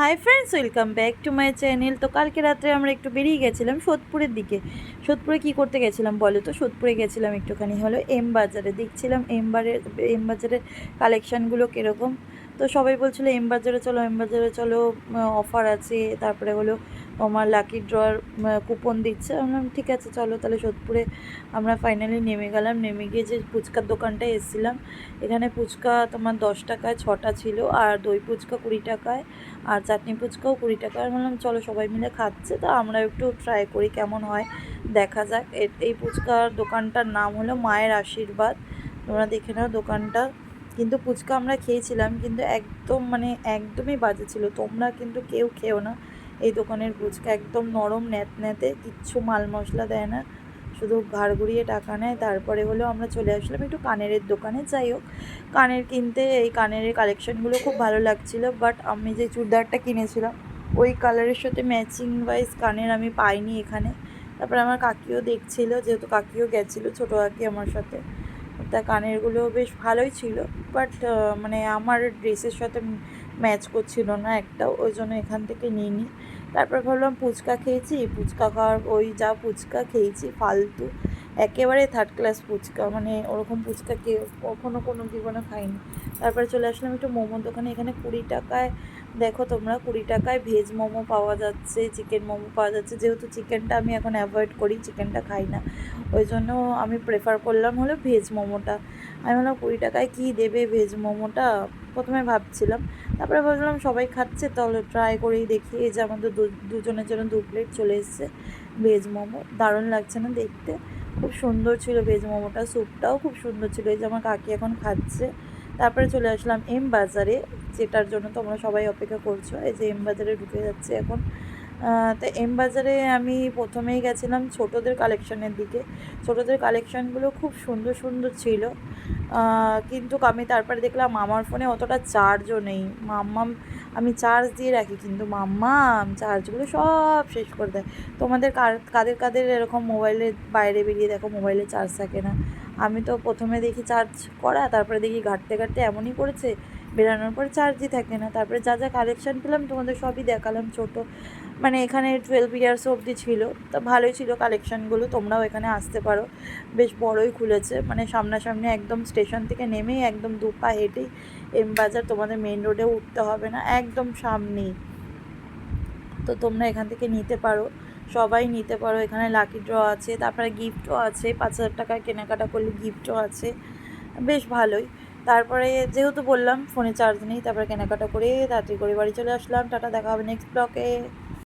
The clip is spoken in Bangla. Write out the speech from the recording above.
Hi friends welcome back to my channel তো কালকে রাত্রে আমরা একটু বেরিয়ে গেছিলাম সোদপুরের দিকে। সোদপুরে কি করতে গেছিলাম বলো তো? সোদপুরে গেছিলাম একটুখানি হলো এম বাজারে। দেখছিলাম এম বারের এম বাজারের কালেকশানগুলো কীরকম। তো সবাই বলছিলো এম বাজারে চলো এম বাজারে চলো অফার আছে। তারপরে হলো তোমার লাকি ড্রয়ার কুপন দিচ্ছে। আমি ঠিক আছে, চলো তাহলে সোদপুরে আমরা ফাইনালি নেমে গেলাম। নেমে গিয়ে যে ফুচকার দোকানটায় এসেছিলাম, এখানে ফুচকা তোমার দশ টাকায় ছটা ছিল আর দই ফুচকা কুড়ি টাকায় আর চাটনি ফুচকাও কুড়ি টাকা আর বললাম, চলো সবাই মিলে খাচ্ছে, তো আমরা একটু ট্রাই করি কেমন হয়, দেখা যাক। এই ফুচকার দোকানটার নাম হলো মায়ের আশীর্বাদ। তোমরা দেখে নাও দোকানটা। কিন্তু ফুচকা আমরা খেয়েছিলাম, কিন্তু একদম মানে একদমই বাজে ছিল। তোমরা কিন্তু কেউ খেও না। এই দোকানের ফুচকা একদম নরম, ন্যাত ন্যাতে, কিচ্ছু মাল মশলা দেয় না। শুধু ঘাড় ঘুরিয়ে টাকা নেয়, তারপরে হলো আমরা চলে আসলাম একটু কানের দোকানে। যাই হোক, কানের কিনতে এই কানের কালেকশনগুলো খুব ভালো লাগছিল বাট আমি যে চুড়িদারটা কিনেছিলাম, ওই কালারের সাথে ম্যাচিং ওয়াইজ কানের আমি পাইনি এখানে। তারপরে আমার কাকিও দেখছিল, যেহেতু কাকিও গেছিল, ছোটো কাকি আমার সাথে, তা কানেরগুলো বেশ ভালোই ছিল বাট মানে আমার ড্রেসের সাথে ম্যাচ করছিল না একটাও ওই জন্য এখান থেকে নিয়ে নিই তারপর ভাবলাম ফুচকা খেয়েছি, ফুচকা খাওয়ার ওই যা ফুচকা খেয়েছি, ফালতু। একেবারে থার্ড ক্লাস ফুচকা মানে ওরকম ফুচকা কে কখনো কোনো জীবনে খাইনি। তারপরে চলে আসলাম একটু মোমোর দোকানে, এখানে কুড়ি টাকায়, দেখো তোমরা, কুড়ি টাকায় ভেজ মোমো পাওয়া যাচ্ছে চিকেন মোমো পাওয়া যাচ্ছে। যেহেতু চিকেনটা আমি এখন অ্যাভয়েড করি চিকেনটা খাই না। ওই জন্য আমি প্রেফার করলাম হলো ভেজ মোমোটা। আমি বললাম কুড়ি টাকায় কী দেবে ভেজ মোমোটা? প্রথমে ভাবছিলাম। তারপরে ভাবলাম সবাই খাচ্ছে, তাহলে ট্রাই করেই দেখি। এই যে আমাদের দুজনের জন্য দু প্লেট চলে এসছে ভেজ মোমো। দারুণ লাগছে না দেখতে? খুব সুন্দর ছিল ভেজ মোমোটা স্যুপটাও খুব সুন্দর ছিল। এই যে আমার কাকি এখন খাচ্ছে। তারপরে চলে আসলাম এম বাজারে, যেটার জন্য তোমরা সবাই অপেক্ষা করছ। এই যে এম বাজারে ঢুকে যাচ্ছে এখন। তো এম বাজারে আমি প্রথমেই গেছিলাম ছোটোদের কালেকশনের দিকে। ছোটোদের কালেকশনগুলো খুব সুন্দর সুন্দর ছিল। কিন্তু আমি তারপরে দেখলাম আমার ফোনে অতটা চার্জও নেই। মাম্মাম, আমি চার্জ দিয়ে রাখি, কিন্তু মাম্মাম চার্জগুলো সব শেষ করে দেয়। তোমাদের কার, কাদের কাদের এরকম মোবাইলের বাইরে বেরিয়ে দেখো মোবাইলে চার্জ থাকে না। আমি তো প্রথমে দেখি চার্জ করা, তারপরে দেখি ঘাঁটতে ঘাটতে এমনই করেছে বেরানোর পরে চার্জই থাকে না। তারপরে যা যা কালেকশান পেলাম, তোমাদের সবই দেখালাম ছোটো। মানে এখানে টুয়েলভ ইয়ার্স অবধি ছিল, তা ভালোই ছিল কালেকশানগুলো তোমরাও এখানে আসতে পারো। বেশ বড়ই খুলেছে মানে সামনাসামনি একদম স্টেশন থেকে নেমেই একদম দু পা হেঁটেই এম বাজার তোমাদের মেন রোডে উঠতে হবে না, একদম সামনেই। তো তোমরা এখান থেকে নিতে পারো। সবাই নিতে পারো, এখানে লাকি ড্র আছে, তারপরে গিফটও আছে, পাঁচ হাজার টাকায় কেনাকাটা করলে গিফটও আছে, বেশ ভালোই। তারপরে যেহেতু বললাম ফোনে চার্জ নেই, তারপরে কেনাকাটা করে তাড়াতাড়ি করে বাড়ি চলে আসলাম, টাটা, দেখা হবে নেক্সট ব্লকে